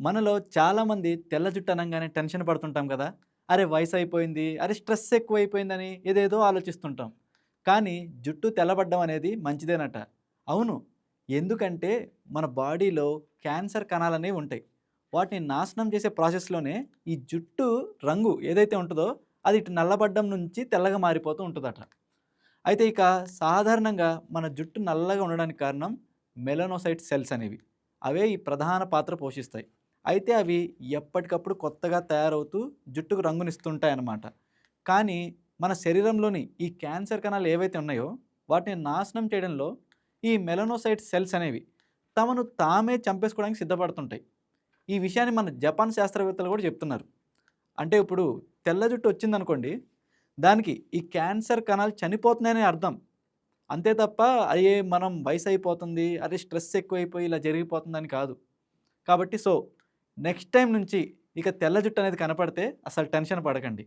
మనలో చాలామంది తెల్ల జుట్టు అనగానే టెన్షన్ పడుతుంటాం కదా. అరే వయసు అయిపోయింది అరే స్ట్రెస్ ఎక్కువైపోయిందని ఏదేదో ఆలోచిస్తుంటాం. కానీ జుట్టు తెల్లబడ్డం అనేది మంచిదేనట. అవును ఎందుకంటే మన బాడీలో క్యాన్సర్ కణాలు అనేవి ఉంటాయి. వాటిని నాశనం చేసే ప్రాసెస్లోనే ఈ జుట్టు రంగు ఏదైతే ఉంటుందో అది ఇటు నల్లబడ్డం నుంచి తెల్లగా మారిపోతూ ఉంటుందట. అయితే ఇక సాధారణంగా మన జుట్టు నల్లగా ఉండడానికి కారణం మెలనోసైట్ సెల్స్ అనేవి. అవే ఈ ప్రధాన పాత్ర పోషిస్తాయి. అయితే అవి ఎప్పటికప్పుడు కొత్తగా తయారవుతూ జుట్టుకు రంగునిస్తుంటాయి అన్నమాట కానీ మన శరీరంలోని ఈ క్యాన్సర్ కణాలు ఏవైతే ఉన్నాయో వాటిని నాశనం చేయడంలో ఈ మెలనోసైట్ సెల్స్ అనేవి తమను తామే చంపేసుకోవడానికి సిద్ధపడుతుంటాయి. ఈ విషయాన్ని మన జపాన్ శాస్త్రవేత్తలు కూడా చెప్తున్నారు. అంటే ఇప్పుడు తెల్ల జుట్టు వచ్చిందనుకోండి దానికి ఈ క్యాన్సర్ కణాలు చనిపోతున్నాయనే అర్థం. అంతే తప్ప అయ్యే మనం వయసు అయిపోతుంది అదే స్ట్రెస్ ఎక్కువైపోయి ఇలా జరిగిపోతుందని కాదు. కాబట్టి సో నెక్స్ట్ టైం నుంచి ఇక తెల్ల జుట్టు అనేది కనపడితే అసలు టెన్షన్ పడకండి.